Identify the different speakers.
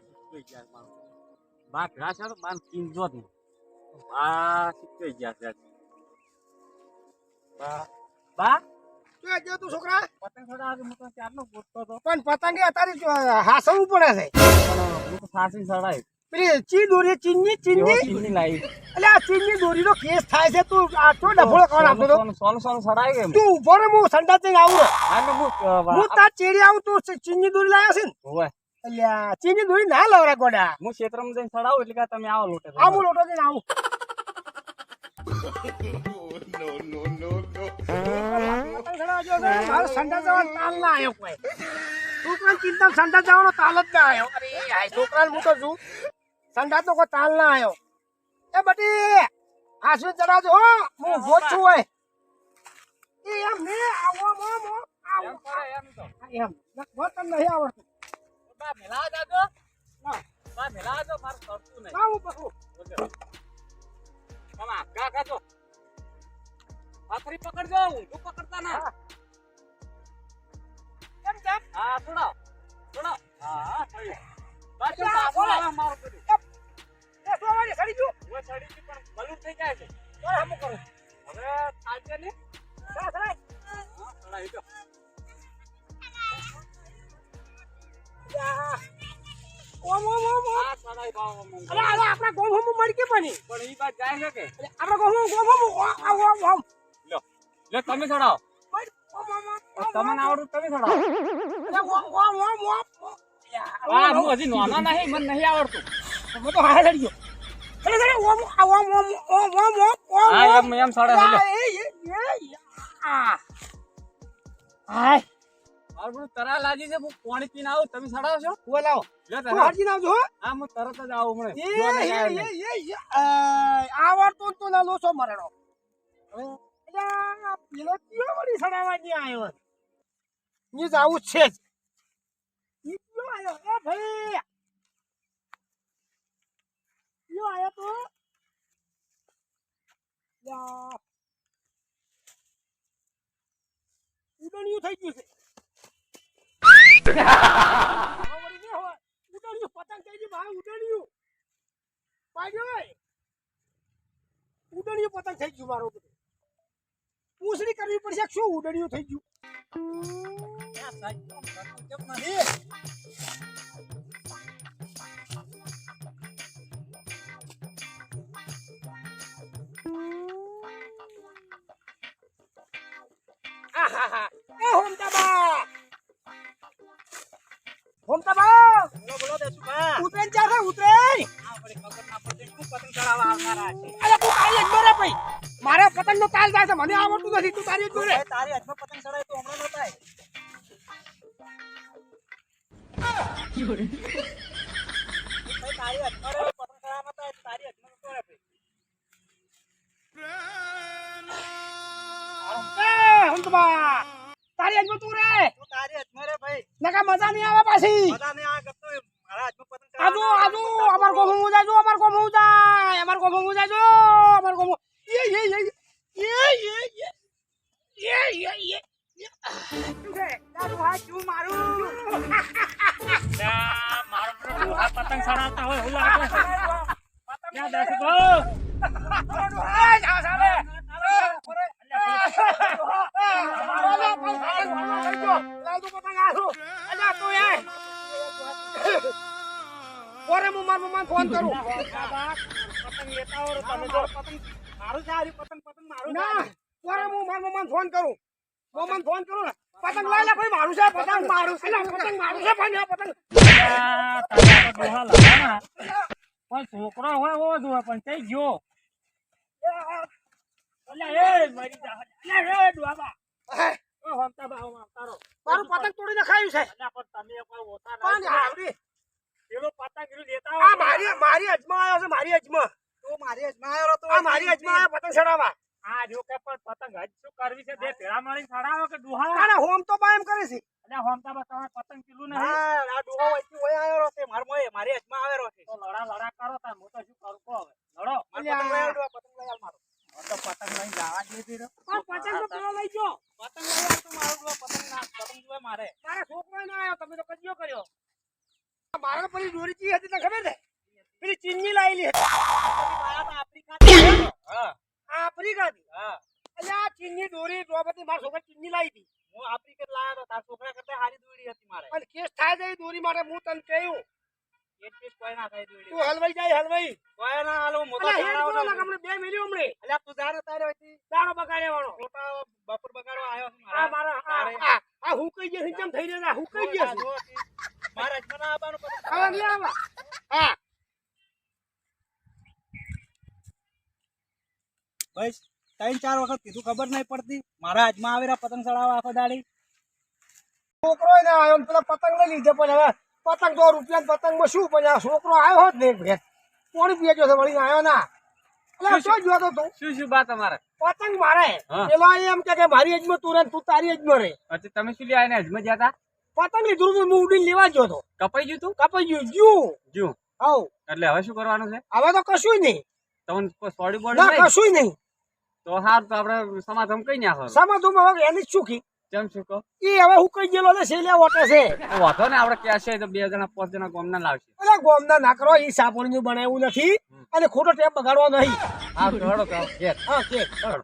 Speaker 1: ગયા મારો બા ભેળા છે કિંજો જ બા શીખાઈ ગયા છે બા બા
Speaker 2: તું આ તું છોકરા
Speaker 1: પતંગ છોડા હું ચારનો ગોતતો હતો
Speaker 2: પણ પતંગે અત્યારે હાસવું પડે છે
Speaker 1: હું. તો સડાઈ
Speaker 2: પેલી ચી દોરી ચીનની ચીનની
Speaker 1: ચીની લાવી
Speaker 2: એટલે આ ચીનની દોરીનો કેસ થાય છે તું આ ચો ડફોળો કોણ આપતો તો
Speaker 1: સોનું સોનું સડાઈ
Speaker 2: તું ઊભો રે હું. સંડા આવું
Speaker 1: હું
Speaker 2: તાર ચેડી આવું તું ચીનની દોરી લાવ્યો છે ને? અલ્યા ચીનની દોરી ના લવરા ગોડા.
Speaker 1: હું ક્ષેત્રમાં જઈને સડાવું એટલે કે તમે આવો લોટે
Speaker 2: આ હું લોટો જઈને આવું. ગયો છે, મારો સંડા જવાનો તાલ ના આવ્યો કોઈ. ચિંતા સંડા જવાનો તાલ જ ના આવ્યો. અરે હાય છોકરાને તો છું સંડા તો કોઈ તાલ ના આવ્યો. એ બટી હાસુ ચડાવજો હો. હું ઊભો છું હોય એમ ને આવો મો આમ, આવો.
Speaker 1: એમ તો.
Speaker 2: એમ. હો નહીં આવડતું.
Speaker 1: બા પકડજો પકડતા ના.
Speaker 2: કેમ કેમ?
Speaker 1: હા થોડો. થોડો. હા
Speaker 2: બાજુ
Speaker 1: પાછો મારો કર્યું
Speaker 2: હું સડી ગયું
Speaker 1: પણ બલૂન થઈ જાય છે.
Speaker 2: તો હમ
Speaker 1: હવે આજે ને? સડાય સડાય
Speaker 2: અરે અરે આપણા ગોમ હમ મળી કે પણ
Speaker 1: પણ ઈ વાત જાય છે કે?
Speaker 2: આપણા ગોમ ગોમ હમ આવો આવો
Speaker 1: લો લો તમે
Speaker 2: છોડાવો
Speaker 1: તમને આવડતું તમે છોડાવો
Speaker 2: અરે ઓમ ઓમ ઓમ
Speaker 1: મને નહીં આવડતું.
Speaker 2: હું
Speaker 1: તરા લાગી છે હું પાણી પીને આવું તમે ચડાવશો?
Speaker 2: બોલાવો
Speaker 1: લ્યો
Speaker 2: તું હાજી આવજો હો.
Speaker 1: હા હું તરત જ આવું હમણાં.
Speaker 2: આવડતું તો ના લોસો મરણો. પેલો કયો વળી સડાવા નહીં આવ્યો ની જાવું છે જ. કયો આયો? એ ભાઈ. કયો આવ્યો તો? ઉડણિયું થઈ ગયું છે. ઉડાડ્યું પતંગ કરવી પડશે શું થઈ ગયું. આહા હા એ હોમદાબાદ ઉતરેન ચાલે ઉતરેન મરે પતંગ નો તાલ થાય છે. મને આવડતું નથી. તું તારી જ દોરે
Speaker 3: તારી હાથમાં પતંગ ચડાય તો હમણાં ન થાય. તારી હાથમાં પતંગ ચડાવવામાં થાય તારી હાથમાં નતો ભાઈ.
Speaker 2: એ તારી જ તું રે.
Speaker 3: તારી હાથમાં રે ભાઈ.
Speaker 2: નકા મજા નહીં આવે પાછી.
Speaker 3: મજા નહીં આ કરતો હોય, મારા હાથમાં પતંગ
Speaker 2: આજુ
Speaker 3: ચડાવવામાં
Speaker 2: આજુ અમાર કોમ હું જાજો અમાર કોમ હું જાય અમાર કોમ હું જાજો અમાર કોમ એ એ એ એ એ એ એ એ એ. તારું હાથ શું મારું.
Speaker 1: આ મારો પેલો ડોહા પતંગ ચડાવતા હોય એવું લાગે છે. ક્યાં દર્શકો?
Speaker 2: ઓરે હું માર મમ્માને ફોન કરું.
Speaker 1: પતંગ લેતા ઓર તો તમે જો.
Speaker 3: પતંગ મારું છે આરી પતંગ પતંગ મારું
Speaker 2: ના. ઓરે હું માર મમ્માને ફોન કરું. મમ્માને ફોન કરું ને. પતંગ લઈ લે ભાઈ મારું છે પતંગ મારું છે. પતંગ મારું છે ભાઈ પતંગ.
Speaker 1: તો ડોહા લાવવાના. પણ છોકરો હોય હોવો જ હોય પણ કઈ ગયો. મારું
Speaker 2: પતંગ તોડી નખાયું છે
Speaker 1: અલ્યા પણ તમે કોઈ ઓછા
Speaker 2: પણ
Speaker 1: ના
Speaker 2: આવડી
Speaker 1: પેલો પતંગ રહ્યું લેતા
Speaker 2: આ
Speaker 1: હોય
Speaker 2: મારી મારી અજમા આવ્યો છે મારી અજમા
Speaker 3: તું મારી હાથમાં આવ્યો તો
Speaker 2: આ મારી અજમા આવ્યો પતંગ ચડાવવા.
Speaker 1: આ જો કે પણ પતંગ હજ શું કરવી છે? બે ભેળા મારી ચડાવો કે ડોહા
Speaker 2: તારે હોમ તો બાયમ એમ કરે છે.
Speaker 1: અલ્યા હમતા બા તમારે પતંગ કિલું નહીં.
Speaker 3: હા, આ ડોહો વચ્ચે હોય આવ્યો છે. માર મોય મારી હાથમાં આવેલો છે.
Speaker 1: તો લડા લડા કરો તા. હું તો શું કરું? કહો હવે. લડો.
Speaker 3: પતંગ લઈ આવ પતંગ લઈ આવ મારો.
Speaker 1: તો પતંગ લઈ જવા
Speaker 2: દે પતંગ તો પેલો લઈ ગયો.
Speaker 3: પતંગ લઈ આવ તું મારો પતંગ ના પતંગ જોઈએ મારે.
Speaker 2: તારા છોકરો ના આવ્યો તમે તો કજિયો કર્યો. મારા પરી દોરી ચી હતી તને ખબર છે? લાયેલી હતી.
Speaker 3: મારા તો આફ્રિકાથી. હા.
Speaker 2: આફ્રિકાથી? એટલે આ ચીનની દોરી દ્રૌપદી મારા છોકરા ચીનની લાવી હતી.
Speaker 3: હું આફ્રિકા લાયા હતા તારા છોકરા કરતા હારી દોરી હતી મારે.
Speaker 2: અને કેસ થાય છે દોરી માટે હું તને કહ્યું.
Speaker 3: કોઈ
Speaker 2: તું હલવાઈ જાય હલવાઈ.
Speaker 3: કોઈ ના હાલો મોટો
Speaker 2: હમણાં બે મિલી હમણે
Speaker 3: અલ્યા તું જાને તારે
Speaker 2: દાડો બગાડે વાળો.
Speaker 3: મોટા બપોર બગાડો આવ્યો
Speaker 2: આ મારા. આ હુકાઈ ગયા કેમ થઈ રહ્યા? હુકાઈ ગયા છે?
Speaker 3: મારા આવવાનું
Speaker 2: હા.
Speaker 3: ભાઈ ત્રણ ચાર વખત કીધું ખબર નહીં પડતી. મારા હાથમાં આવેલા પતંગ ચડાવવા આખો દાડી.
Speaker 2: છોકરો ના આવ્યો પેલા પતંગ લઈ લીધો પણ હવે પતંગ તો રૂપિયા પતંગમાં શું પણ આ છોકરો આવ્યો હોત ને ભેટ કોણ પીએ છે વળી? આવ્યો ના. એટલે શું જોતો તું
Speaker 1: શું શું બા તમારે?
Speaker 2: પતંગ મારે. પેલો એમ કે મારી એજમાં તું તું તારી એજમાં રે
Speaker 1: પછી તમે શું એને હજમાં જતા
Speaker 2: પતંગ લીધું હું ઉડીને લેવા ગયો હતો
Speaker 1: કપાઈ ગયું તું?
Speaker 2: કપાઈ ગયું જ્યું.
Speaker 1: જો
Speaker 2: હવ
Speaker 1: એટલે હવે શું કરવાનું છે?
Speaker 2: હવે તો કશું નહીં.
Speaker 1: તમને સોડી બોડી
Speaker 2: કશું નહીં.
Speaker 1: તો હાર તો આપણે સમાધમ કઈ નાખો
Speaker 2: સમાધમ હવે એની ચૂકી
Speaker 1: કેમ શું કહો?
Speaker 2: એ હવે હું કઈ ગયેલો છે એટલે વોટે છે.
Speaker 1: વાંધો ને આપણે છે તો બે જણા પાંચ જણા ગોમના લાવશે.
Speaker 2: એટલે ગોમના ના કરો એ સાપોણીનું બનાવ્યું નથી અને ખોટો ટેપ બગાડવો નહીં.
Speaker 1: હા હેડો
Speaker 2: હા કે
Speaker 1: હેડો.